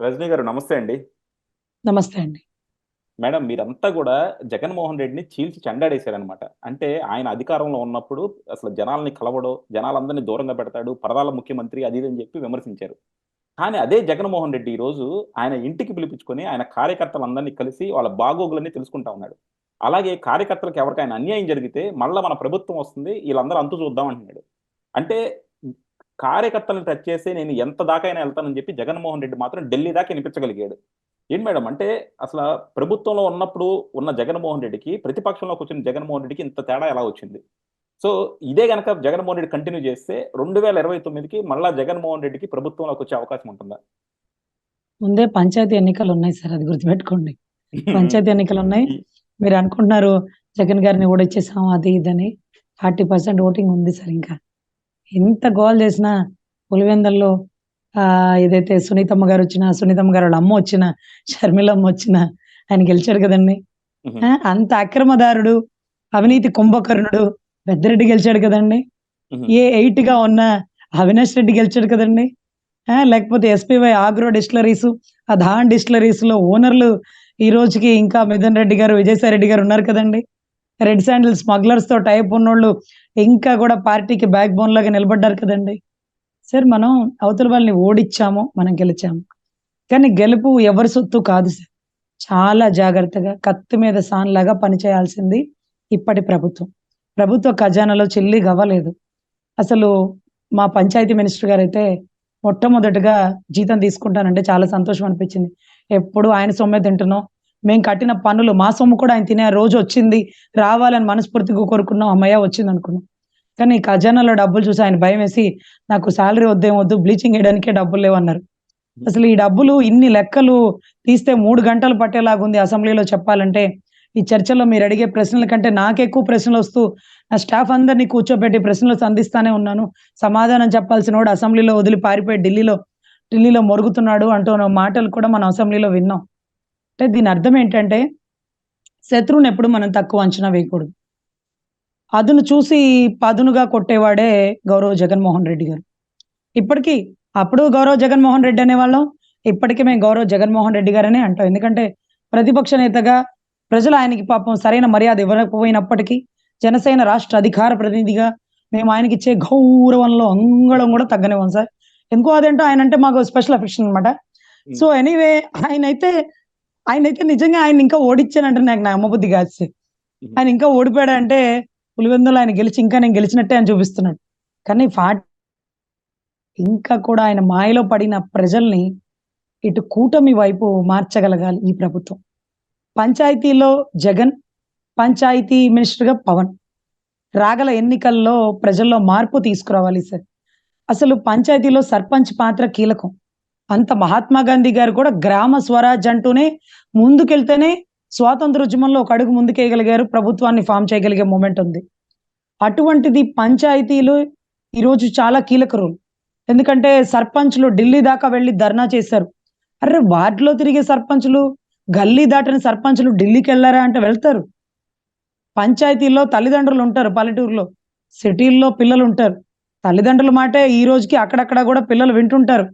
రజనీ గారు నమస్తే అండి. నమస్తే అండి. మేడం మీరంతా కూడా జగన్మోహన్ రెడ్డిని చీల్చి చెండాడేశారనమాట అంటే ఆయన అధికారంలో ఉన్నప్పుడు అసలు జనాల్ని కలవడో జనాలందరినీ దూరంగా పెడతాడు పరదాల ముఖ్యమంత్రి అది అని చెప్పి విమర్శించారు. కానీ అదే జగన్మోహన్ రెడ్డి ఈ రోజు ఆయన ఇంటికి పిలిపించుకొని ఆయన కార్యకర్తలందరినీ కలిసి వాళ్ళ బాగోగులన్నీ తెలుసుకుంటా ఉన్నాడు. అలాగే కార్యకర్తలకు ఎవరికైనా అన్యాయం జరిగితే మళ్ళీ మన ప్రభుత్వం వస్తుంది వీళ్ళందరూ అంతు చూద్దాం అంటున్నాడు. అంటే కార్యకర్తలను టచ్ చేసి నేను ఎంత దాకైనా వెళ్తానని చెప్పి జగన్మోహన్ రెడ్డి మాత్రం ఢిల్లీ దాకా వినిపించగలిగాడు. ఏంటి మేడం? అంటే అసలు ప్రభుత్వంలో ఉన్నప్పుడు ఉన్న జగన్మోహన్ రెడ్డికి ప్రతిపక్షంలోకి వచ్చిన జగన్మోహన్ రెడ్డికి ఇంత తేడా ఎలా వచ్చింది? సో ఇదే గనక జగన్మోహన్ రెడ్డి కంటిన్యూ చేస్తే రెండు వేల ఇరవై తొమ్మిదికి మళ్ళా జగన్మోహన్ రెడ్డికి ప్రభుత్వంలోకి వచ్చే అవకాశం ఉంటుందా? ముందే పంచాయతీ ఎన్నికలు ఉన్నాయి సార్ అది గుర్తుపెట్టుకోండి. పంచాయతీ ఎన్నికలు ఉన్నాయి. మీరు అనుకుంటున్నారు జగన్ గారిని ఓడిచ్చేసాం అది ఇదని. ఫార్టీ పర్సెంట్ ఓటింగ్ ఉంది సార్ ఇంకా. ఎంత గోల్ చేసినా పులివెందల్లో ఆ ఏదైతే సునీతమ్మ గారు వచ్చినా సునీతమ్మ గారు వాళ్ళ అమ్మ వచ్చినా షర్మిలమ్మ వచ్చినా ఆయన గెలిచాడు కదండి. అంత అక్రమదారుడు అవినీతి కుంభకర్ణుడు పెద్దిరెడ్డి గెలిచాడు కదండి. ఏ ఎయిట్గా ఉన్న అవినాష్ రెడ్డి గెలిచాడు కదండి. లేకపోతే ఎస్పీవై ఆగ్రో డిస్టిలరీస్ ఆ ధాన్ డిస్టిలరీస్లో ఓనర్లు ఈ రోజుకి ఇంకా మిథున్ రెడ్డి గారు విజయసాయి రెడ్డి గారు ఉన్నారు కదండి. రెడ్ శాండిల్ స్మగ్లర్స్తో టైప్ ఉన్నోళ్ళు ఇంకా కూడా పార్టీకి బ్యాక్ బోన్ లాగా నిలబడ్డారు కదండి. సార్ మనం అవతల వాళ్ళని ఓడిచ్చాము మనం గెలిచాము. కానీ గెలుపు ఎవరి సొత్తు కాదు సార్ చాలా జాగ్రత్తగా కత్తి మీద సాన్ లాగా పనిచేయాల్సింది ఇప్పటి ప్రభుత్వం. ప్రభుత్వ ఖజానాలో చెల్లి గవ్వలేదు. అసలు మా పంచాయతీ మినిస్టర్ గారు అయితే మొట్టమొదటిగా జీతం తీసుకుంటానంటే చాలా సంతోషం అనిపించింది. ఎప్పుడు ఆయన సొమ్మే తింటున్నాం మేము కట్టిన పన్నులు మా సొమ్ము కూడా ఆయన తినే రోజు వచ్చింది. రావాలని మనస్ఫూర్తిగా కోరుకున్నాం. అమ్మయ్య వచ్చింది అనుకున్నాం. కానీ ఖజానాలో డబ్బులు చూసి ఆయన భయం వేసి నాకు శాలరీ వద్దేం వద్దు బ్లీచింగ్ వేయడానికే డబ్బులు లేవన్నారు అసలు ఈ డబ్బులు ఇన్ని లెక్కలు తీస్తే మూడు గంటలు పట్టేలాగుంది అసెంబ్లీలో చెప్పాలంటే. ఈ చర్చలో మీరు అడిగే ప్రశ్నల కంటే నాకు ఎక్కువ ప్రశ్నలు వస్తూ నా స్టాఫ్ అందరినీ కూర్చోబెట్టి ప్రశ్నలు సంధిస్తానే ఉన్నాను. సమాధానం చెప్పాల్సిన వాడు అసెంబ్లీలో వదిలి పారిపోయి ఢిల్లీలో ఢిల్లీలో మొరుగుతున్నాడు అంటూ మాటలు కూడా మనం అసెంబ్లీలో విన్నాం. అంటే దీని అర్థం ఏంటంటే శత్రువుని ఎప్పుడు మనం తక్కువ అంచనా వేయకూడదు. అదును చూసి పదునుగా కొట్టేవాడే గౌరవ్ జగన్మోహన్ రెడ్డి గారు. ఇప్పటికీ అప్పుడు గౌరవ్ జగన్మోహన్ రెడ్డి అనేవాళ్ళం ఇప్పటికీ మేము గౌరవ్ జగన్మోహన్ రెడ్డి గారనే అంటాం. ఎందుకంటే ప్రతిపక్ష నేతగా ప్రజలు ఆయనకి పాపం సరైన మర్యాద ఇవ్వకపోయినప్పటికీ జనసేన రాష్ట్ర అధికార ప్రతినిధిగా మేము ఆయనకి ఇచ్చే గౌరవంలో అంగళం కూడా తగ్గనివ్వం సార్. ఎందుకో అదేంటో ఆయన అంటే మాకు స్పెషల్ అఫెక్షన్ అనమాట సో ఎనీవే ఆయన అయితే ఆయన అయితే నిజంగా ఆయన ఇంకా ఓడించానంటే నాకు నా అమ్మబుద్ధి కాదు. సార్ ఆయన ఇంకా ఓడిపోయాడంటే పులివెందులు ఆయన గెలిచి ఇంకా నేను గెలిచినట్టే ఆయన చూపిస్తున్నాడు. కానీ ఫాట్ ఇంకా కూడా ఆయన మాయలో పడిన ప్రజల్ని ఇటు కూటమి వైపు మార్చగలగాలి ఈ ప్రభుత్వం. పంచాయతీలో జగన్ పంచాయతీ మినిస్టర్గా పవన్. రాగల ఎన్నికల్లో ప్రజల్లో మార్పు తీసుకురావాలి సార్. అసలు పంచాయతీలో సర్పంచ్ పాత్ర కీలకం. అంత మహాత్మా గాంధీ గారు కూడా గ్రామ స్వరాజ్ అంటూనే ముందుకెళ్తేనే స్వాతంత్ర ఉద్యమంలో ఒక అడుగు ముందుకేయగలిగారు ప్రభుత్వాన్ని ఫామ్ చేయగలిగే మూమెంట్ ఉంది. అటువంటిది పంచాయతీలు ఈరోజు చాలా కీలక రోల్. ఎందుకంటే సర్పంచ్లు ఢిల్లీ దాకా వెళ్ళి ధర్నా చేశారు. అరే వార్డులో తిరిగే సర్పంచ్లు గల్లీ దాటిన సర్పంచ్లు ఢిల్లీకి వెళ్ళారా అంటే వెళ్తారు. పంచాయతీల్లో తల్లిదండ్రులు ఉంటారు పల్లెటూరులో. సిటీల్లో పిల్లలు ఉంటారు. తల్లిదండ్రుల మాటే ఈ రోజుకి అక్కడక్కడ కూడా పిల్లలు వింటుంటారు.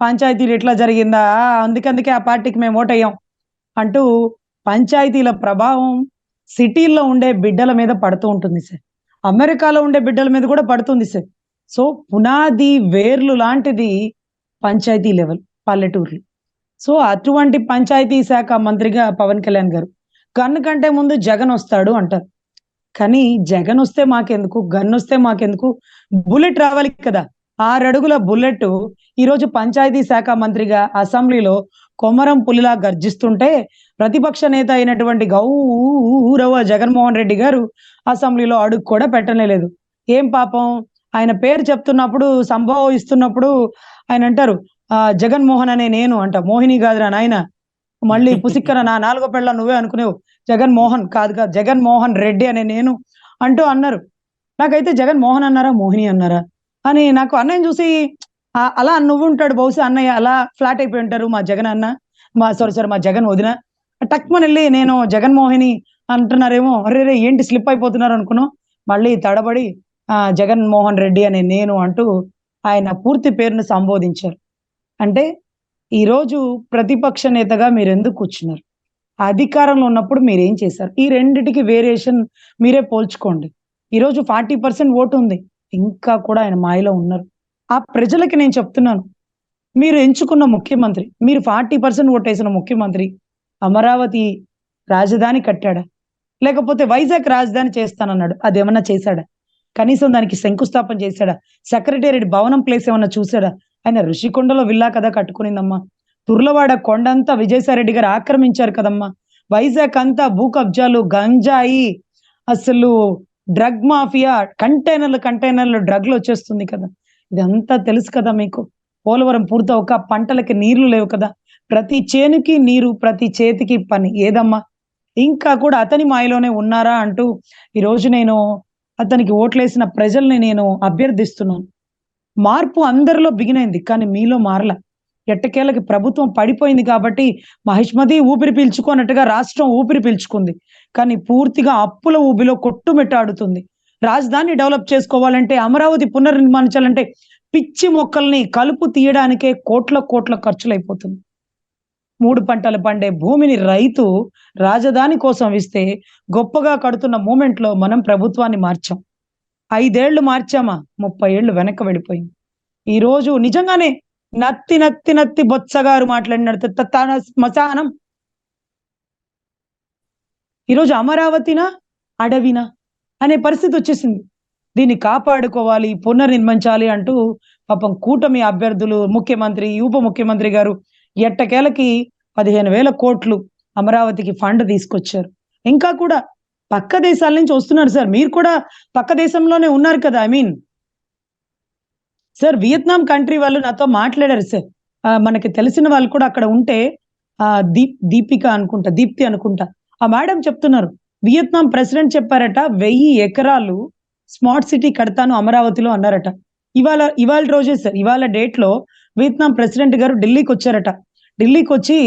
పంచాయతీలు ఎట్లా జరిగిందా? అందుకందుకే ఆ పార్టీకి మేము ఓటయ్యాం అంటూ పంచాయతీల ప్రభావం సిటీల్లో ఉండే బిడ్డల మీద పడుతూ ఉంటుంది సార్. అమెరికాలో ఉండే బిడ్డల మీద కూడా పడుతుంది సార్. సో పునాది వేర్లు లాంటిది పంచాయతీ లెవెల్ పల్లెటూర్లు. సో అటువంటి పంచాయతీ శాఖ మంత్రిగా పవన్ కళ్యాణ్ గారు గన్ కంటే ముందు జగన్ వస్తాడు అంటారు. కానీ జగన్ వస్తే మాకెందుకు? గన్ వస్తే మాకెందుకు? బుల్లెట్ రావాలి కదా. ఆరడుగుల బుల్లెట్ ఈరోజు పంచాయతీ శాఖ మంత్రిగా అసెంబ్లీలో కొమరం పులిలా గర్జిస్తుంటే ప్రతిపక్ష నేత అయినటువంటి గౌరవ జగన్మోహన్ రెడ్డి గారు అసెంబ్లీలో అడుగు కూడా పెట్టలేదు ఏం పాపం? ఆయన పేరు చెప్తున్నప్పుడు సంభవం ఇస్తున్నప్పుడు ఆయన అంటారు ఆ జగన్మోహన్ అనే నేను అంట. మోహిని కాదురా నాయన. మళ్ళీ పుసిక్కన నా నాలుగో పెళ్ళ నువ్వే అనుకునేవు. జగన్ మోహన్ కాదు కాదు జగన్ మోహన్ రెడ్డి అనే నేను అంటూ అన్నారు. నాకైతే జగన్ మోహన్ అన్నారా మోహిని అన్నారా? అని నాకు అన్నయ్య చూసి అలా నువ్వు ఉంటాడు బహుశా అన్నయ్య అలా ఫ్లాట్ అయిపోయి ఉంటారు మా జగన్ అన్న మా సారీ సారీ మా జగన్ వదిన. టక్మని వెళ్ళి నేను జగన్మోహిని అంటున్నారేమో అరే రే ఏంటి స్లిప్ అయిపోతున్నారు అనుకున్నాం. మళ్ళీ తడబడి ఆ జగన్ మోహన్ రెడ్డి అనే నేను అంటూ ఆయన పూర్తి పేరును సంబోధించారు. అంటే ఈరోజు ప్రతిపక్ష నేతగా మీరు ఎందుకు కూర్చున్నారు? అధికారంలో ఉన్నప్పుడు మీరు ఏం చేశారు? ఈ రెండిటికి వేరియేషన్ మీరే పోల్చుకోండి. ఈరోజు ఫార్టీ పర్సెంట్ ఓటు ఉంది. ఇంకా కూడా ఆయన మాయలో ఉన్నారు. ఆ ప్రజలకి నేను చెప్తున్నాను. మీరు ఎంచుకున్న ముఖ్యమంత్రి మీరు ఫార్టీ పర్సెంట్ ఓటేసిన ముఖ్యమంత్రి అమరావతి రాజధాని కట్టాడా? లేకపోతే వైజాగ్ రాజధాని చేస్తానన్నాడు. అదేమన్నా చేశాడా? కనీసం దానికి శంకుస్థాపన చేశాడా? సెక్రటేరియట్ భవనం ప్లేస్ ఏమన్నా చూసాడా ఆయన ఋషికొండలో విల్లా కదా కట్టుకునిందమ్మా. తుర్లవాడ కొండంతా విజయసాయిరెడ్డి గారు ఆక్రమించారు కదమ్మా. వైజాగ్ అంతా భూ కబ్జాలు గంజాయి. అసలు డ్రగ్ మాఫియా కంటైనర్లు కంటైనర్లు డ్రగ్లు వచ్చేస్తుంది కదా. ఇదంతా తెలుసు కదా మీకు. పోలవరం పూర్తి పంటలకి నీళ్ళు లేవు కదా. ప్రతి చేనుకి నీరు ప్రతి చేతికి పని. ఏదమ్మా? ఇంకా కూడా అతని మాయలోనే ఉన్నారా అంటూ ఈరోజు నేను అతనికి ఓట్లేసిన ప్రజల్ని నేను అభ్యర్థిస్తున్నాను. మార్పు అందరిలో బిగినైంది కానీ మీలో మారల. ఎట్టకేళ్ళకి ప్రభుత్వం పడిపోయింది కాబట్టి మహిష్మతి ఊపిరి పీల్చుకున్నట్టుగా రాష్ట్రం ఊపిరి పీల్చుకుంది. కానీ పూర్తిగా అప్పుల ఊబిలో కొట్టుమిట్టాడుతుంది. రాజధాని డెవలప్ చేసుకోవాలంటే అమరావతి పునర్నిర్మాణించాలంటే పిచ్చి మొక్కల్ని కలుపు తీయడానికే కోట్ల కోట్ల ఖర్చులైపోతుంది. మూడు పంటలు పండే భూమిని రైతు రాజధాని కోసం ఇస్తే గొప్పగా కడుతున్న మూమెంట్లో మనం ప్రభుత్వాన్ని మార్చాం. ఐదేళ్ళు మార్చామా? ముప్పై ఏళ్ళు వెనక్కి వెళ్ళిపోయింది. ఈ రోజు నిజంగానే నత్తి నత్తి నత్తి బొత్సగారు మాట్లాడినట్టు త- తన శ్మశానం ఈరోజు అమరావతినా అడవినా అనే పరిస్థితి వచ్చేసింది. దీన్ని కాపాడుకోవాలి పునర్నిర్మించాలి అంటూ పాపం కూటమి అభ్యర్థులు ముఖ్యమంత్రి ఉప ముఖ్యమంత్రి గారు ఎట్టకేలకి పదిహేను వేల కోట్లు అమరావతికి ఫండ్ తీసుకొచ్చారు. ఇంకా కూడా పక్క దేశాల నుంచి వస్తున్నారు సార్. మీరు కూడా పక్క దేశంలోనే ఉన్నారు కదా I mean. Sir Vietnam country వాళ్ళు నాతో మాట్లాడారు సార్. మనకి తెలిసిన వాళ్ళు కూడా అక్కడ ఉంటే ఆ దీప్ దీపిక అనుకుంటా దీప్తి అనుకుంటా. ఆ మేడం చెప్తున్నారు వియత్నాం ప్రెసిడెంట్ చెప్పారట వెయ్యి ఎకరాలు స్మార్ట్ సిటీ కడతాను అమరావతిలో అన్నారట. ఇవాళ ఇవాళ రోజే సార్ ఇవాళ డేట్లో వియత్నాం ప్రెసిడెంట్ గారు ఢిల్లీకి వచ్చారట. ఢిల్లీకి వచ్చి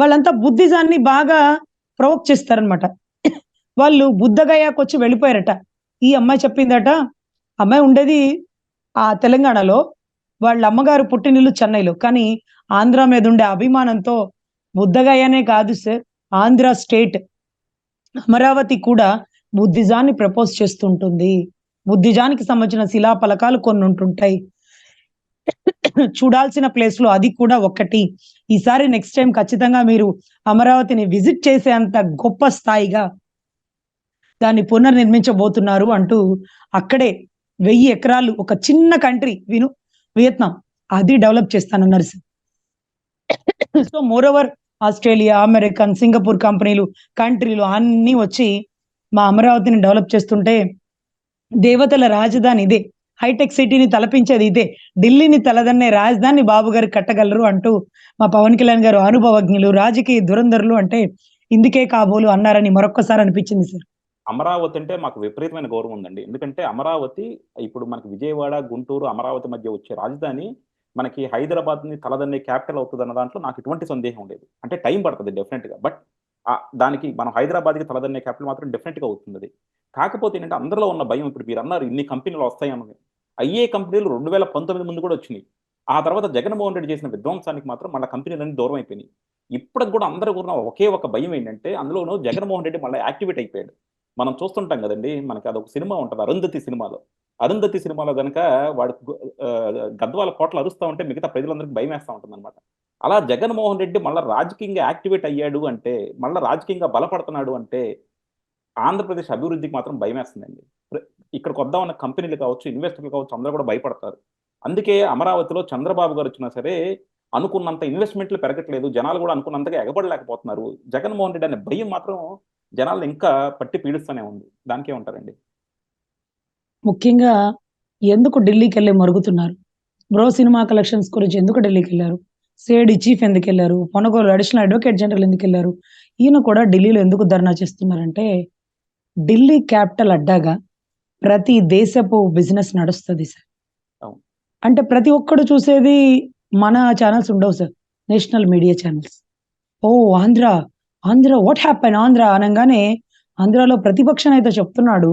వాళ్ళంతా బుద్ధిజాన్ని బాగా ప్రొవోక్ చేస్తారనమాట వాళ్ళు బుద్ధగయాకి వచ్చి వెళ్ళిపోయారట. ఈ అమ్మాయి చెప్పిందట అమ్మాయి ఉండేది ఆ తెలంగాణలో వాళ్ళ అమ్మగారు పుట్టినిల్లు చెన్నైలో. కానీ ఆంధ్ర మీద ఉండే అభిమానంతో బుద్ధగయ్యనే కాదు సార్ ఆంధ్ర స్టేట్ అమరావతి కూడా బుద్ధిజాన్ని ప్రపోజ్ చేస్తుంటుంది. బుద్ధిజానికి సంబంధించిన శిలా పలకాలు కొన్ని ఉంటుంటాయి. చూడాల్సిన ప్లేస్లో అది కూడా ఒకటి. ఈసారి నెక్స్ట్ టైం ఖచ్చితంగా మీరు అమరావతిని విజిట్ చేసేంత గొప్ప స్థాయిగా దాన్ని పునర్నిర్మించబోతున్నారు అంటూ అక్కడే వెయ్యి ఎకరాలు ఒక చిన్న కంట్రీ విను వియత్నాం. అది డెవలప్ చేస్తానన్నారు sir. So moreover Australia American Singapore కంపెనీలు కంట్రీలు అన్నీ వచ్చి మా అమరావతిని డెవలప్ చేస్తుంటే దేవతల రాజధాని ఇదే. హైటెక్ సిటీని తలపించేది ఇదే. ఢిల్లీని తలదన్నే రాజధాని బాబు గారు కట్టగలరు అంటూ మా పవన్ కళ్యాణ్ గారు అనుభవజ్ఞులు రాజకీయ దురంధరులు అంటే ఇందుకే కాబోలు అన్నారని మరొక్కసారి అనిపించింది సార్. అమరావతి అంటే మాకు విపరీతమైన గౌరవం ఉందండి. ఎందుకంటే అమరావతి ఇప్పుడు మనకి విజయవాడ గుంటూరు అమరావతి మధ్య వచ్చే రాజధాని మనకి హైదరాబాద్ని తలదన్నే క్యాపిటల్ అవుతుంది అన్న దాంట్లో నాకు ఎటువంటి సందేహం లేదు అంటే టైం పడుతుంది డెఫినెట్గా బట్ దానికి మనం హైదరాబాద్కి తలదన్నే క్యాపిటల్ మాత్రం డెఫినెట్గా అవుతుంది అది కాకపోతే ఏంటంటే అందరిలో ఉన్న భయం ఇప్పుడు మీరు అన్నారు ఇన్ని కంపెనీలు వస్తాయన్నది అయ్యే కంపెనీలు రెండు వేల పంతొమ్మిది ముందు కూడా వచ్చినాయి. ఆ తర్వాత జగన్మోహన్ రెడ్డి చేసిన విధ్వంసానికి మాత్రం మళ్ళీ కంపెనీలన్నీ దూరం అయిపోయినాయి. ఇప్పటికి కూడా అందరూ కూడా ఒకే ఒక భయం ఏంటంటే అందులోనూ జగన్మోహన్ రెడ్డి మళ్ళీ యాక్టివేట్ అయిపోయాడు. మనం చూస్తుంటాం కదండి మనకి అదొక సినిమా ఉంటుంది అరుంధతి సినిమాలో. అరుంధతి సినిమాలో కనుక వాడు గద్వాల కోటలు అరుస్తూ ఉంటే మిగతా ప్రజలందరికీ భయం వేస్తూ ఉంటుంది అనమాట అలా జగన్మోహన్ రెడ్డి మళ్ళీ రాజకీయంగా యాక్టివేట్ అయ్యాడు అంటే మళ్ళీ రాజకీయంగా బలపడుతున్నాడు అంటే ఆంధ్రప్రదేశ్ అభివృద్ధికి మాత్రం భయం వేస్తుందండి ఇక్కడికి వద్దామన్న కంపెనీలు కావచ్చు ఇన్వెస్టర్లు కావచ్చు అందరూ కూడా భయపడతారు. అందుకే అమరావతిలో చంద్రబాబు గారు వచ్చినా సరే అనుకున్నంత ఇన్వెస్ట్మెంట్లు పెరగట్లేదు జనాలు కూడా అనుకున్నంతగా ఎగబడలేకపోతున్నారు. జగన్మోహన్ రెడ్డి అనే భయం మాత్రం జనాలను ఇంకా పట్టి పీడిస్తూనే ఉంది. దానికే ఉంటారండి. ముఖ్యంగా ఎందుకు ఢిల్లీకి వెళ్ళి మరుగుతున్నారు? బ్రో సినిమా కలెక్షన్స్ గురించి ఎందుకు ఢిల్లీకి వెళ్ళారు సిఐడి చీఫ్ ఎందుకు వెళ్ళారు పొనగోలు అడిషనల్ అడ్వకేట్ జనరల్ ఎందుకు వెళ్ళారు ఈయన కూడా ఢిల్లీలో ఎందుకు ధర్నా చేస్తున్నారంటే ఢిల్లీ క్యాపిటల్ అడ్డాగా ప్రతి దేశపు బిజినెస్ నడుస్తుంది సార్. అంటే ప్రతి ఒక్కడు చూసేది మన ఛానల్స్ ఉండవు sir. National media channels. Oh Andhra Andhra what happen Andhra అనగానే ఆంధ్రాలో ప్రతిపక్ష నేత చెప్తున్నాడు.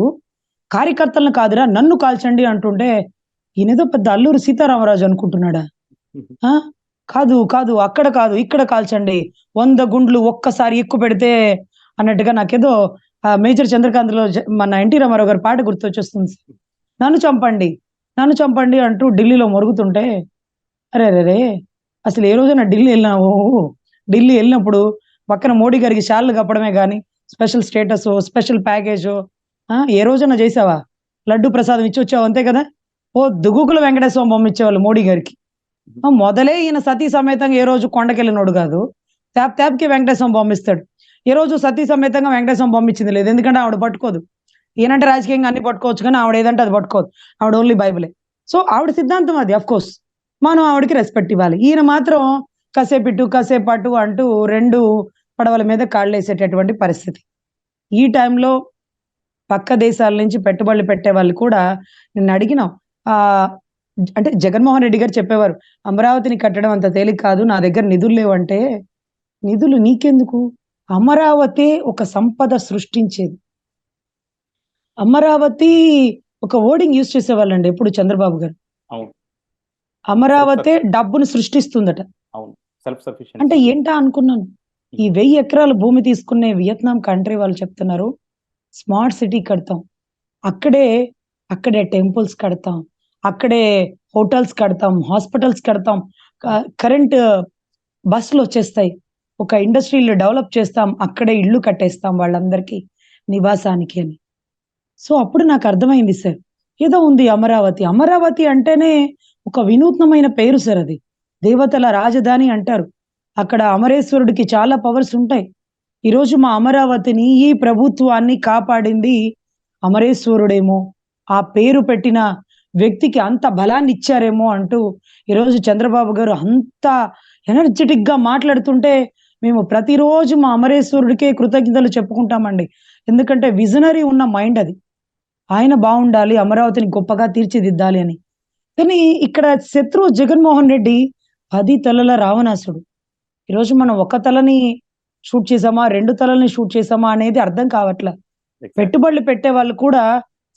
కార్యకర్తలను కాదురా నన్ను కాల్చండి అంటుంటే ఈయనేదో పెద్ద అల్లూరు సీతారామరాజు అనుకుంటున్నాడా? ఆ? కాదు కాదు అక్కడ కాదు ఇక్కడ కాల్చండి. వంద గుండ్లు ఒక్కసారి ఎక్కువ పెడితే అన్నట్టుగా నాకేదో ఆ, మేజర్ చంద్రకాంత్లో జ- మన ఎన్టీ రామారావు గారి పాట గుర్తొచ్చేస్తుంది. నన్ను చంపండి నన్ను చంపండి అంటూ ఢిల్లీలో మొరుగుతుంటే అరే రే అసలు ఏ రోజైనా ఢిల్లీ వెళ్ళినావు? ఢిల్లీ వెళ్ళినప్పుడు పక్కన మోడీ గారికి షాళ్ళు కప్పడమే కానీ స్పెషల్ స్టేటస్ స్పెషల్ ప్యాకేజ్ ఏ రోజైనా చేసావా? లడ్డు ప్రసాదం ఇచ్చి వచ్చావు అంతే కదా? ఓ దుగుకుల వెంకటేశ్వర బొమ్మ ఇచ్చేవాళ్ళు మోడీ గారికి. మొదలే ఈయన సతీ సమేతంగా ఏ రోజు కొండకెళ్ళినోడు కాదు. ట్యాప్ ట్యాప్కి వెంకటేశ్వరం బొమ్మ ఇస్తాడు. రోజు సతీ సమేతంగా వెంకటేశ్వరం బొమ్మ ఇచ్చింది లేదు. ఎందుకంటే ఆవిడ పట్టుకోదు. ఈయనంటే రాజకీయంగా అన్ని పట్టుకోవచ్చు కానీ ఆవిడ ఏదంటే అది పట్టుకోదు. ఆవిడ ఓన్లీ బైబిలే. సో ఆవిడ సిద్ధాంతం అది అఫ్ కోర్స్ మనం ఆవిడకి రెస్పెక్ట్ ఇవ్వాలి. ఈయన మాత్రం కసేపిట్టు ఇటు అటు అంటూ రెండు పడవల మీద కాళ్ళు వేసేటటువంటి పరిస్థితి. ఈ టైంలో పక్క దేశాల నుంచి పెట్టుబడులు పెట్టే వాళ్ళు కూడా నిన్ను అడిగినాం. ఆ అంటే జగన్మోహన్ రెడ్డి గారు చెప్పేవారు అమరావతిని కట్టడం అంత తేలిక కాదు నా దగ్గర నిధులు లేవంటే నిధులు నీకెందుకు? అమరావతి ఒక సంపద సృష్టించేది. అమరావతి ఒక ఓడింగ్ యూజ్ చేసేవాళ్ళండి ఎప్పుడు చంద్రబాబు గారు. అవును. అమరావతి డబ్బును సృష్టిస్తుందట. అంటే ఏంటా అనుకున్నాను? ఈ వెయ్యి ఎకరాల భూమి తీసుకునే వియత్నాం కంట్రీ వాళ్ళు చెప్తున్నారు. స్మార్ట్ సిటీ కడతాం. అక్కడే అక్కడే టెంపుల్స్ కడతాం. అక్కడే హోటల్స్ కడతాం హాస్పిటల్స్ కడతాం. కరెంట్ బస్సులు వచ్చేస్తాయి. ఒక ఇండస్ట్రీలు డెవలప్ చేస్తాం. అక్కడే ఇళ్ళు కట్టేస్తాం వాళ్ళందరికీ నివాసానికి అని. సో అప్పుడు నాకు అర్థమైంది సార్. ఏదో ఉంది అమరావతి. అమరావతి అంటేనే ఒక వినూత్నమైన పేరు సార్ అది. దేవతల రాజధాని అంటారు. అక్కడ అమరేశ్వరుడికి చాలా పవర్స్ ఉంటాయి. ఈరోజు మా అమరావతిని ఈ ప్రభుత్వాన్ని కాపాడింది అమరేశ్వరుడేమో. ఆ పేరు పెట్టిన వ్యక్తికి అంత బలాన్ని ఇచ్చారేమో అంటూ ఈరోజు చంద్రబాబు గారు అంత ఎనర్జెటిక్గా మాట్లాడుతుంటే మేము ప్రతిరోజు మా అమరేశ్వరుడికే కృతజ్ఞతలు చెప్పుకుంటామండి. ఎందుకంటే విజనరీ ఉన్న మైండ్ అది. ఆయన బాగుండాలి అమరావతిని గొప్పగా తీర్చిదిద్దాలి అని. కానీ ఇక్కడ శత్రువు జగన్మోహన్ రెడ్డి పది తలల రావణాసుడు. ఈరోజు మనం ఒక తలని షూట్ చేసామా రెండు తలల్ని షూట్ చేసామా అనేది అర్థం కావట్లే. పెట్టుబడులు పెట్టే వాళ్ళు కూడా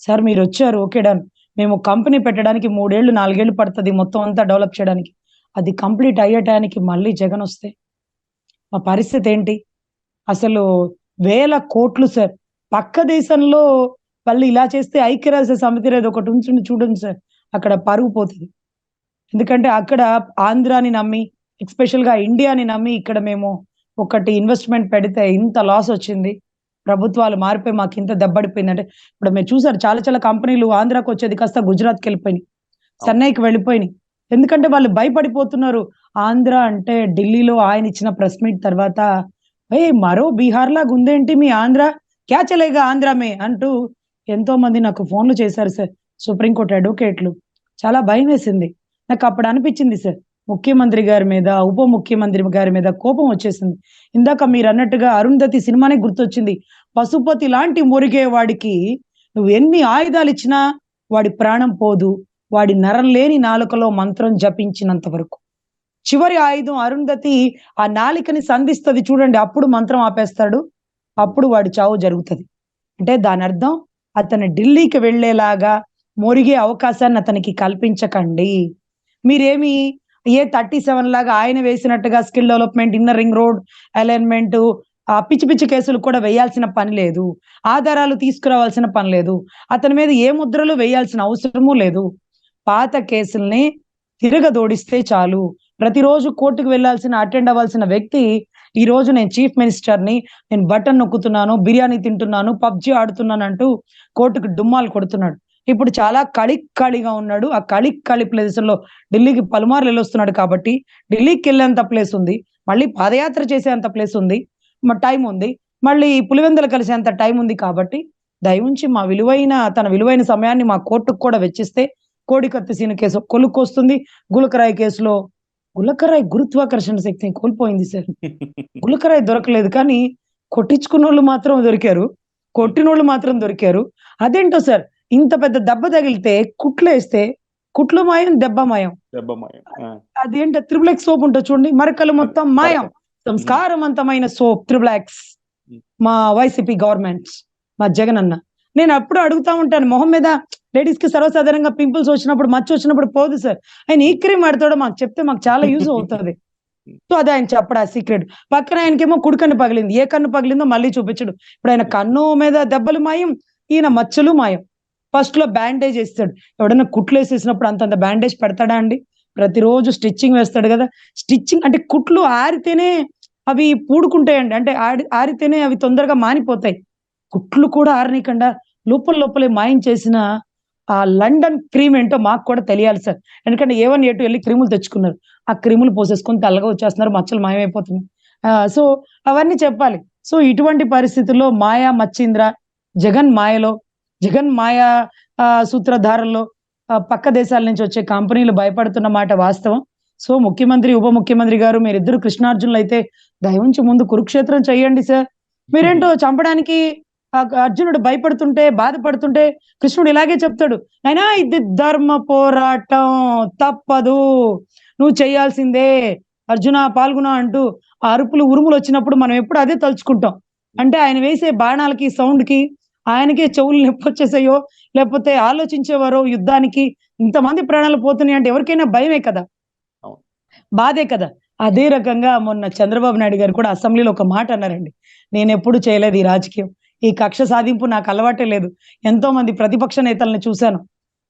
సార్ మీరు వచ్చారు ఓకే డన్. మేము కంపెనీ పెట్టడానికి మూడేళ్ళు నాలుగేళ్ళు పడుతుంది మొత్తం అంతా డెవలప్ చేయడానికి. అది కంప్లీట్ అయ్యేటానికి మళ్ళీ జగన్ వస్తే. మా పరిస్థితి ఏంటి? అసలు వేల కోట్లు సార్. పక్క దేశంలో వాళ్ళు ఇలా చేస్తే ఐక్యరాజ్య సమితి అనేది ఒకటి ఉంచండి చూడండి సార్. అక్కడ పరుగు పోతుంది. ఎందుకంటే అక్కడ ఆంధ్రాని నమ్మి ఎక్స్పెషల్గా ఇండియాని నమ్మి ఇక్కడ మేము ఒకటి ఇన్వెస్ట్మెంట్ పెడితే ఇంత లాస్ వచ్చింది. ప్రభుత్వాలు మారిపోయి మాకు ఇంత దెబ్బడిపోయింది అంటే ఇప్పుడు మీరు చూసారు చాలా చాలా కంపెనీలు ఆంధ్రాకి వచ్చేది కాస్త గుజరాత్కి వెళ్ళిపోయినాయి. చెన్నైకి వెళ్ళిపోయినాయి. ఎందుకంటే వాళ్ళు భయపడిపోతున్నారు. ఆంధ్ర అంటే ఢిల్లీలో ఆయన ఇచ్చిన ప్రెస్ మీట్ తర్వాత ఏ మరో బీహార్ లాగా ఉందేంటి మీ ఆంధ్ర? క్యా చలేగా ఆంధ్ర మే అంటూ ఎంతో మంది నాకు ఫోన్లు చేశారు సార్. సుప్రీంకోర్టు అడ్వకేట్లు. చాలా భయం వేసింది. నాకు అప్పుడు అనిపించింది సార్. ముఖ్యమంత్రి గారి మీద ఉప ముఖ్యమంత్రి గారి మీద కోపం వచ్చేసింది. ఇందాక మీరు అన్నట్టుగా అరుంధతి సినిమానే గుర్తొచ్చింది. పశుపతి లాంటి మురిగే వాడికి నువ్వు ఎన్ని ఆయుధాలు ఇచ్చినా వాడి ప్రాణం పోదు. వాడి నరం లేని నాలుకలో మంత్రం జపించినంత వరకు. చివరి ఆయుధం అరుంధతి ఆ నాలికని సంధిస్తుంది చూడండి. అప్పుడు మంత్రం ఆపేస్తాడు. అప్పుడు వాడి చావు జరుగుతుంది. అంటే దాని అర్థం అతను ఢిల్లీకి వెళ్ళేలాగా మొరిగే అవకాశాన్ని అతనికి కల్పించకండి. మీరేమి ఏ థర్టీ సెవెన్ లాగా ఆయన వేసినట్టుగా skill development inner ring road alignment ఆ పిచ్చి పిచ్చి కేసులు కూడా వేయాల్సిన పని లేదు. ఆధారాలు తీసుకురావాల్సిన పని లేదు. అతని మీద ఏ ముద్రలు వేయాల్సిన అవసరమూ లేదు. పాత కేసుల్ని తిరగదోడిస్తే చాలు. ప్రతిరోజు కోర్టుకు వెళ్ళాల్సిన అటెండ్ అవ్వాల్సిన వ్యక్తి ఈ రోజు నేను చీఫ్ మినిస్టర్ని నేను బటన్ నొక్కుతున్నాను బిర్యానీ తింటున్నాను పబ్జి ఆడుతున్నాను అంటూ కోర్టుకు డుమ్మాలు కొడుతున్నాడు. ఇప్పుడు చాలా కళిక్ ఉన్నాడు. ఆ కళిక్ ఖాళీ ప్లేసుల్లో ఢిల్లీకి పలుమార్లు వెళ్ళొస్తున్నాడు కాబట్టి ఢిల్లీకి వెళ్ళేంత ప్లేస్ ఉంది. మళ్ళీ పాదయాత్ర చేసేంత ప్లేస్ ఉంది. టైం ఉంది. మళ్ళీ పులివెందులు కలిసేంత టైం ఉంది కాబట్టి దయవుంచి మా విలువైన తన విలువైన సమయాన్ని మా కోర్టుకు కూడా వెచ్చిస్తే కోడికత్తి సీను కేసు కొలుక్కొస్తుంది. గులకరాయి కేసులో గులకరాయి గురుత్వాకర్షణ శక్తిని కోల్పోయింది సార్. గులకరాయి దొరకలేదు కానీ కొట్టించుకున్న వాళ్ళు మాత్రం దొరికారు. కొట్టినోళ్ళు మాత్రం దొరికారు. అదేంటో సార్? ఇంత పెద్ద దెబ్బ తగిలితే కుట్లేస్తే కుట్లు మాయం దెబ్బ మాయం. దెబ్బ మాయం. అదేంటో? త్రిబులెక్స్ సోప్ ఉంటుంది చూడండి. మరకలు మొత్తం మాయం. సంస్కారవంతమైన సోప్ త్రిబులెక్స్ మా వైసీపీ గవర్నమెంట్ మా జగన్ అన్న. నేను అప్పుడు అడుగుతా ఉంటాను మొహం మీద లేడీస్కి సర్వసాధారణంగా పింపుల్స్ వచ్చినప్పుడు మచ్చ వచ్చినప్పుడు పోదు సార్. ఆయన ఈ క్రీమ్ వాడతాడో మాకు చెప్తే మాకు చాలా యూజ్ అవుతుంది. సో అది ఆయన చెప్పడు ఆ సీక్రెట్ పక్కన ఆయనకేమో కుడి కన్ను పగిలింది. ఏ కన్ను పగిలిందో మళ్ళీ చూపించడు. ఇప్పుడు ఆయన కన్ను మీద దెబ్బలు మాయం ఈయన మచ్చలు మాయం. ఫస్ట్లో బ్యాండేజ్ వేస్తాడు. ఎవడన్నా కుట్లు వేసేసినప్పుడు అంతంత బ్యాండేజ్ పెడతాడా అండి? ప్రతిరోజు స్టిచ్చింగ్ వేస్తాడు కదా. స్టిచ్చింగ్ అంటే కుట్లు ఆరితేనే అవి పూడుకుంటాయండి. అంటే ఆడి ఆరితేనే అవి తొందరగా మానిపోతాయి. కుట్లు కూడా ఆరనీకుండా లోపల లోపలే మాయం చేసిన ఆ లండన్ క్రీమ్ ఏంటో మాకు కూడా తెలియాలి సార్. ఎందుకంటే ఏ వన్ ఏ టూ వెళ్ళి క్రీములు తెచ్చుకున్నారు. ఆ క్రీములు పోసేసుకొని తెల్లగా వచ్చేస్తున్నారు. మచ్చలు మాయమైపోతున్నాయి. సో అవన్నీ చెప్పాలి. సో ఇటువంటి పరిస్థితుల్లో మాయా మచ్చింద్ర జగన్ మాయలో జగన్ మాయా ఆ, సూత్రధారల్లో ఆ, పక్క దేశాల నుంచి వచ్చే కంపెనీలు భయపడుతున్న మాట వాస్తవం. సో ముఖ్యమంత్రి ఉప ముఖ్యమంత్రి గారు మీరిద్దరు కృష్ణార్జునులు అయితే దయవుంచి ముందు కురుక్షేత్రం చేయండి సార్. మీరేంటో చంపడానికి ఆ అర్జునుడు భయపడుతుంటే బాధపడుతుంటే కృష్ణుడు ఇలాగే చెప్తాడు. అయినా ఇది ధర్మ పోరాటం తప్పదు. నువ్వు చేయాల్సిందే. అర్జున పాల్గొన అంటూ ఆ అరుపులు ఉరుములు వచ్చినప్పుడు మనం ఎప్పుడు అదే తలుచుకుంటాం. అంటే ఆయన వేసే బాణాలకి సౌండ్కి ఆయనకే చెవులు నొప్పి వచ్చేసాయో లేకపోతే ఆలోచించేవారో యుద్ధానికి ఇంతమంది ప్రాణాలు పోతున్నాయి అంటే ఎవరికైనా భయమే కదా. బాధే కదా? అదే రకంగా మొన్న చంద్రబాబు నాయుడు గారు కూడా అసెంబ్లీలో ఒక మాట అన్నారండి. నేను ఎప్పుడు చేయలేదు ఈ రాజకీయం. ఈ కక్ష సాధింపు నాకు అలవాటే లేదు. ఎంతో మంది ప్రతిపక్ష నేతల్ని చూశాను.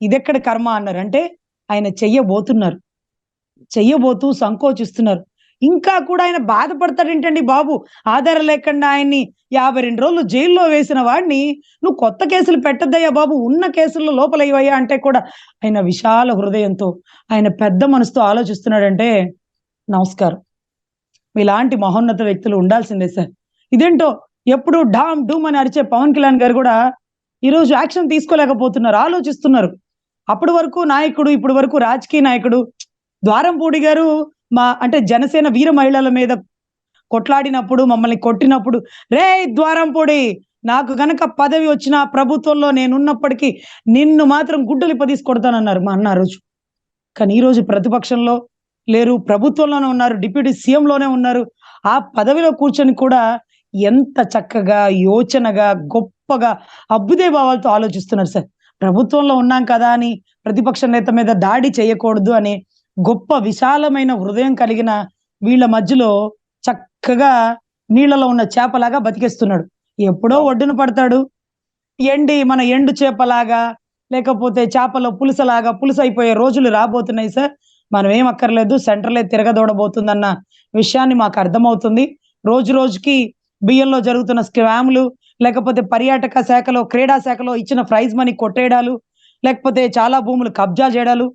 ఇదెక్కడ కర్మ అన్నారు అంటే ఆయన చెయ్యబోతున్నారు. చెయ్యబోతూ సంకోచిస్తున్నారు. ఇంకా కూడా ఆయన బాధపడతాడేంటండి బాబు? ఆధారం లేకుండా ఆయన్ని యాభై రెండు రోజులు జైల్లో వేసిన వాడిని నువ్వు కొత్త కేసులు పెట్టద్దయ్యా బాబు ఉన్న కేసుల్లో లోపలయ్యా అంటే కూడా ఆయన విశాల హృదయంతో ఆయన పెద్ద మనసుతో ఆలోచిస్తున్నాడంటే నమస్కారం. ఇలాంటి మహోన్నత వ్యక్తులు ఉండాల్సిందే సార్. ఇదేంటో ఎప్పుడు డామ్ డూమ్ అని అరిచే పవన్ కళ్యాణ్ గారు కూడా ఈరోజు యాక్షన్ తీసుకోలేకపోతున్నారు ఆలోచిస్తున్నారు. అప్పటి వరకు నాయకుడు ఇప్పటి వరకు రాజకీయ నాయకుడు ద్వారంపూడి గారు మా అంటే జనసేన వీర మహిళల మీద కొట్లాడినప్పుడు మమ్మల్ని కొట్టినప్పుడు రే ద్వారంపూడి నాకు గనక పదవి వచ్చిన ప్రభుత్వంలో నేనున్నప్పటికీ నిన్ను మాత్రం గుడ్డలు ఇప్పదీసి కొడతానన్నారు మా అన్న రోజు. కానీ ఈ రోజు ప్రతిపక్షంలో లేరు ప్రభుత్వంలోనే ఉన్నారు డిప్యూటీ సీఎంలోనే ఉన్నారు. ఆ పదవిలో కూర్చొని కూడా ఎంత చక్కగా యోచనగా గొప్పగా అబ్బుదే భావాలతో ఆలోచిస్తున్నారు సార్. ప్రభుత్వంలో ఉన్నాం కదా అని ప్రతిపక్ష నేత మీద దాడి చేయకూడదు అనే గొప్ప విశాలమైన హృదయం కలిగిన వీళ్ళ మధ్యలో చక్కగా నీళ్ళలో ఉన్న చేపలాగా బతికేస్తున్నాడు. ఎప్పుడో ఒడ్డున పడతాడు. ఎండి మన ఎండు చేపలాగా లేకపోతే చేపలో పులుసలాగా పులుసు అయిపోయే రోజులు రాబోతున్నాయి సార్. మనం ఏం అక్కర్లేదు సెంటర్లే తిరగదోడబోతుందన్న విషయాన్ని మాకు అర్థమవుతుంది. రోజు రోజుకి బియ్యంలో జరుగుతున్న స్కామ్లు లేకపోతే పర్యాటక శాఖలో క్రీడా శాఖలో ఇచ్చిన ప్రైజ్ మనీ కొట్టేయడాలు లేకపోతే చాలా భూములు కబ్జా చేయడాలు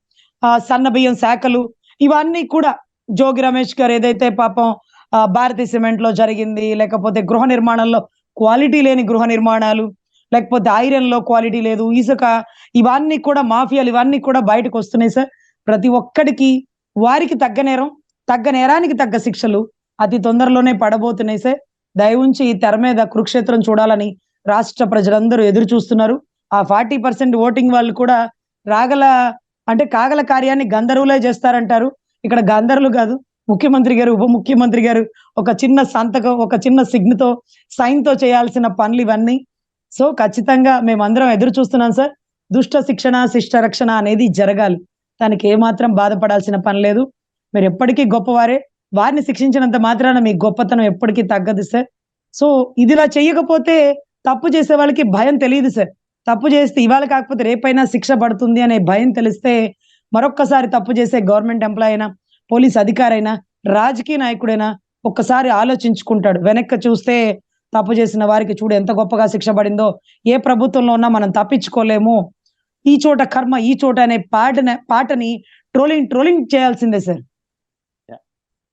ఆ సన్న బియ్యం శాఖలు ఇవన్నీ కూడా జోగి రమేష్ గారు ఏదైతే పాపం ఆ, భారతీ సిమెంట్లో జరిగింది లేకపోతే గృహ నిర్మాణంలో క్వాలిటీ లేని గృహ నిర్మాణాలు లేకపోతే ఐరన్లో క్వాలిటీ లేదు ఇసుక ఇవన్నీ కూడా మాఫియాలు ఇవన్నీ కూడా బయటకు వస్తున్నాయి సార్. ప్రతి ఒక్కడికి వారికి తగ్గ నేరం తగ్గ నేరానికి తగ్గ శిక్షలు అతి తొందరలోనే పడబోతున్నాయి సార్. దయవుంచి ఈ తెర మీద కురుక్షేత్రం చూడాలని రాష్ట్ర ప్రజలందరూ ఎదురు చూస్తున్నారు ఆ ఫార్టీ పర్సెంట్ ఓటింగ్ వాళ్ళు కూడా రాగల అంటే కాగల కార్యాన్ని గంధర్వులే చేస్తారంటారు. ఇక్కడ గంధర్వులు కాదు ముఖ్యమంత్రి గారు ఉప ముఖ్యమంత్రి గారు ఒక చిన్న సంతకం ఒక చిన్న సిగ్నతో సైన్తో చేయాల్సిన పనులు ఇవన్నీ. సో ఖచ్చితంగా మేమందరం ఎదురు చూస్తున్నాం సార్. దుష్ట శిక్షణ శిష్ట రక్షణ అనేది జరగాలి. దానికి ఏమాత్రం బాధపడాల్సిన పని లేదు. మీరు ఎప్పటికీ గొప్పవారే. వారిని శిక్షించినంత మాత్రాన మీ గొప్పతనం ఎప్పటికీ తగ్గదు సార్. సో ఇదిలా చేయకపోతే తప్పు చేసే వాళ్ళకి భయం తెలియదు సార్. తప్పు చేస్తే ఇవాళ కాకపోతే రేపైనా శిక్ష పడుతుంది అనే భయం తెలిస్తే మరొక్కసారి తప్పు చేసే గవర్నమెంట్ ఎంప్లాయ్ అయినా పోలీస్ అధికారైనా రాజకీయ నాయకుడైనా ఒక్కసారి ఆలోచించుకుంటాడు. వెనక్కి చూస్తే తప్పు చేసిన వారికి చూడు ఎంత గొప్పగా శిక్ష పడిందో ఏ ప్రభుత్వంలో ఉన్నా మనం తప్పించుకోలేము. ఈ చోట కర్మ ఈ చోట అనే పాటని పాటని ట్రోలింగ్ ట్రోలింగ్ చేయాల్సిందే సార్.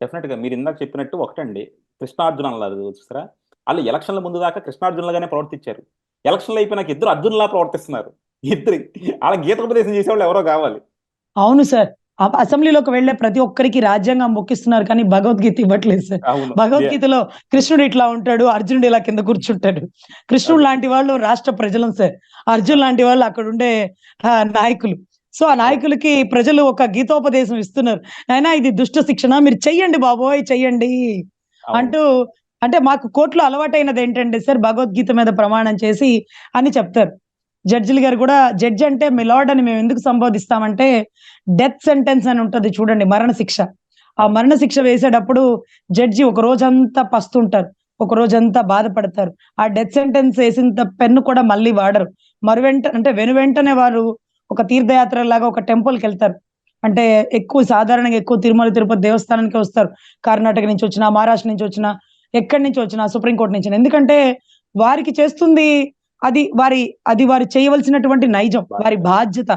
డెఫినెట్గా మీరు ఇందాక చెప్పినట్టు ఒకటండి. కృష్ణార్జున అన్నారు చూసారా? వాళ్ళు ఎలక్షన్ల ముందు దాకా కృష్ణార్జునులుగానే ప్రవర్తించారు. ఎలక్షన్లు అయిపోయినాక ఇద్దరు అర్జునులా ప్రవర్తిస్తున్నారు. ఇద్దరు వాళ్ళ గీతోపదేశం చేసేవాళ్ళు ఎవరో కావాలి. అవును సార్. అసెంబ్లీలోకి వెళ్ళే ప్రతి ఒక్కరికి రాజ్యాంగం మొక్కిస్తున్నారు కానీ భగవద్గీత ఇవ్వట్లేదు సార్. భగవద్గీతలో కృష్ణుడు ఇట్లా ఉంటాడు అర్జునుడు ఇలా కింద కూర్చుంటాడు. కృష్ణుడు లాంటి వాళ్ళు రాష్ట్ర ప్రజలం సార్. అర్జున్ లాంటి వాళ్ళు అక్కడ ఉండే నాయకులు. సో ఆ నాయకులకి ప్రజలు ఒక గీతోపదేశం ఇస్తున్నారు. అయినా ఇది దుష్ట శిక్షణ. మీరు చెయ్యండి బాబోయ్ చెయ్యండి. అంటూ అంటే మాకు కోర్టులో అలవాటైనది ఏంటంటే సార్ భగవద్గీత మీద ప్రమాణం చేసి అని చెప్తారు. జడ్జిలు గారు కూడా జడ్జి అంటే మిలార్డ్ అని మేము ఎందుకు సంబోధిస్తామంటే డెత్ సెంటెన్స్ అని ఉంటది చూడండి మరణ శిక్ష. ఆ మరణ శిక్ష వేసేటప్పుడు జడ్జి ఒక రోజంతా పస్తుంటారు ఒక రోజంతా బాధపడతారు. ఆ డెత్ సెంటెన్స్ వేసిన పెన్ను కూడా మళ్ళీ వాడరు. మరి వెంట అంటే వెను వెంటనే వారు ఒక తీర్థయాత్ర లాగా ఒక టెంపుల్కి వెళ్తారు. అంటే ఎక్కువ సాధారణంగా ఎక్కువ తిరుమల తిరుపతి దేవస్థానానికి వస్తారు. కర్ణాటక నుంచి వచ్చిన మహారాష్ట్ర నుంచి వచ్చిన ఎక్కడి నుంచి వచ్చిన సుప్రీంకోర్టు నుంచి. ఎందుకంటే వారికి చేస్తుంది అది వారి అది వారు చేయవలసినటువంటి నైజం వారి బాధ్యత.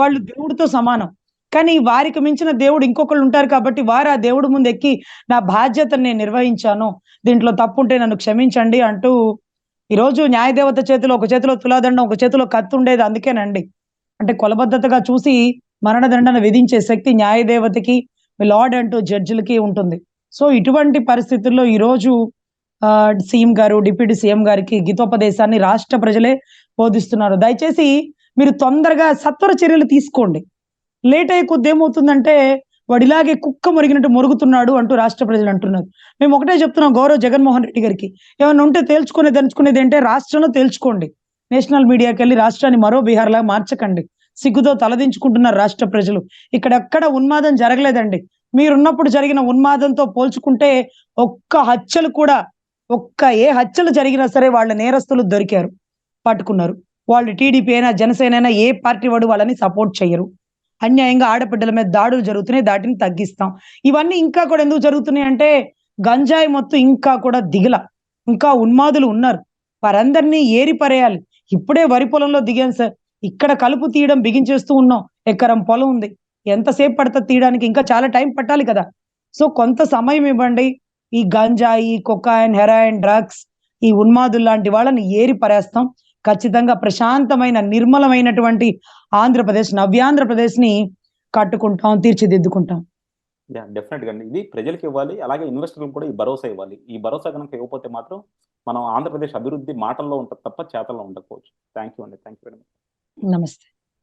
వాళ్ళు దేవుడితో సమానం. కానీ వారికి మించిన దేవుడు ఇంకొకళ్ళు ఉంటారు కాబట్టి వారు ఆ దేవుడు ముందు ఎక్కి నా బాధ్యతను నేను నిర్వహించాను దీంట్లో తప్పు ఉంటే నన్ను క్షమించండి అంటూ ఈరోజు న్యాయదేవత చేతిలో ఒక చేతిలో తులాదండం ఒక చేతిలో కత్తి ఉండేది అందుకేనండి. అంటే కొలబద్ధతగా చూసి మరణదండన విధించే శక్తి న్యాయదేవతకి లార్డ్ అంటూ జడ్జిలకి ఉంటుంది. సో ఇటువంటి పరిస్థితుల్లో ఈరోజు ఆ సీఎం గారు డిప్యూటీ సీఎం గారికి గీతోపదేశాన్ని రాష్ట్ర ప్రజలే బోధిస్తున్నారు. దయచేసి మీరు తొందరగా సత్వర చర్యలు తీసుకోండి. లేట్ అయ్యే కొద్ది ఏమవుతుందంటే వాడు ఇలాగే కుక్క మురిగినట్టు మురుగుతున్నాడు అంటూ రాష్ట్ర ప్రజలు అంటున్నారు. మేము ఒకటే చెప్తున్నాం గౌరవ్ జగన్మోహన్ రెడ్డి గారికి. ఏమైనా ఉంటే తేల్చుకునేది దంచుకునేది ఏంటంటే రాష్ట్రంలో తేల్చుకోండి. నేషనల్ మీడియాకి వెళ్ళి రాష్ట్రాన్ని మరో బీహార్లాగా మార్చకండి. సిగ్గుతో తలదించుకుంటున్నారు రాష్ట్ర ప్రజలు. ఇక్కడ ఎక్కడ ఉన్మాదం జరగలేదండి. మీరున్నప్పుడు జరిగిన ఉన్మాదంతో పోల్చుకుంటే ఒక్క హత్యలు కూడా ఒక్క ఏ హత్యలు జరిగినా సరే వాళ్ళ నేరస్తులు దొరికారు పట్టుకున్నారు. వాళ్ళు టీడీపీ అయినా జనసేన అయినా ఏ పార్టీ వాడు వాళ్ళని సపోర్ట్ చేయరు అన్యాయంగా ఆడబిడ్డల మీద దాడులు జరుగుతున్నాయి దాటిని తగ్గిస్తాం. ఇవన్నీ ఇంకా కూడా ఎందుకు జరుగుతున్నాయి అంటే గంజాయి మొత్తం ఇంకా కూడా దిగల. ఇంకా ఉన్మాదులు ఉన్నారు. వారందరినీ ఏరి పరేయాలి. ఇప్పుడే వరి పొలంలో దిగాను సార్. ఇక్కడ కలుపు తీయడం బిగించేస్తూ ఉన్నాం. ఎకరం పొలం ఉంది. ఎంతసేపు పడుతుంది తీయడానికి? ఇంకా చాలా టైం పట్టాలి కదా. సో కొంత సమయం ఇవ్వండి. ఈ గంజాయి కొకాయిన్ హెరాయిన్ డ్రగ్స్ ఈ ఉన్మాదులు లాంటి వాళ్ళని ఏరి పరేస్తాం ఖచ్చితంగా ప్రశాంతమైన నిర్మలమైనటువంటి ఆంధ్రప్రదేశ్ నవ్యాంధ్రప్రదేశ్ని కట్టుకుంటాం తీర్చిదిద్దుకుంటాం. డెఫినెట్గా ఇది ప్రజలకు ఇవ్వాలి. అలాగే ఇన్వెస్టర్లకు కూడా ఈ భరోసా ఇవ్వాలి. ఈ భరోసా కనుక ఇవ్వకపోతే మాత్రం మనం ఆంధ్రప్రదేశ్ అభివృద్ధి మాటల్లో ఉంటుంది తప్ప చేతల్లో ఉండకపోవచ్చు. థ్యాంక్ యూ అండి. Thank you very much. నమస్తే.